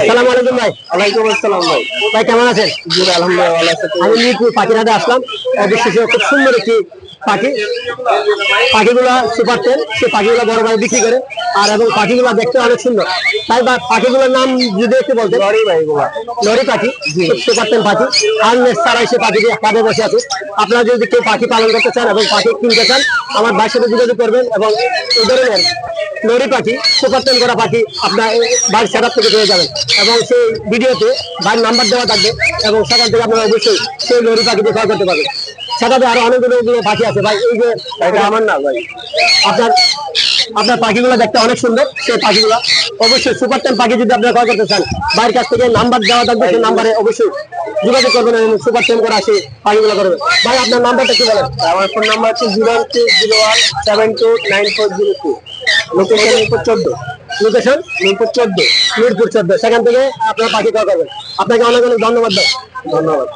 আসসালামু আলাইকুম ভাই। ওয়ালাইকুম আসসালাম ভাই। ভাই কেমন আছেন? জি আলহামদুলিল্লাহ ভালো আছে। আমি মিরপুর পাখিরাতে আসলাম। অবশেষে খুব সুন্দর একটি পাখি পাখিগুলা সুপার টেন সে পাখিগুলো বড় ভাই বিক্রি করে। আর এবং পাখিগুলো দেখতে অনেক সুন্দর। তাই বা পাখিগুলোর নাম যদি একটু বলতে লরি ভাই লরি পাখি সুপার টেন পাখি। আর ছাড়াই সে পাখি দিয়ে কাজে বসে আছে। আপনারা যদি কেউ পাখি পালন করতে চান এবং পাখি কিনতে চান আমার ভাইয়ের সাথে যোগাযোগ করবেন এবং এই ধরনের লরি পাখি সুপার টেন করা পাখি আপনার বাড়ির সেটার থেকে পেয়ে যাবেন। এবং সেই ভিডিওতে বাড়ির নাম্বার দেওয়া থাকবে এবং সেখান থেকে আপনারা অবশ্যই সেই লরি পাখিটি ক্রয় করতে পারবেন। সেটাতে আরও অনেকগুলো পাখি আছে। ভাই এই যে এটা আমার না ভাই। আপনার আপনার পাখিগুলো দেখতে অনেক সুন্দর সেই পাখিগুলো। অবশ্যই সুপার টেন পাখি যদি আপনারা ক্রয় করতে চান বাড়ির কাছ থেকে নাম্বার দেওয়া থাকবে সেই নাম্বারে অবশ্যই যোগাযোগ করবেন সুপার টেন করা সেই পাখিগুলো করবেন। ভাই আপনার নাম্বারটা কি বলেন? আমার ফোন নাম্বার হচ্ছে zero two zero one seven two nine four zero two. Location Mirpur চোদ্দ। লোকেশন মিরপুর চোদ্দ। মিরপুর চোদ্দ। সেখান থেকে আপনারা পাখি ক্রয় করবেন। আপনাকে অনেক অনেক ধন্যবাদ ধন্যবাদ।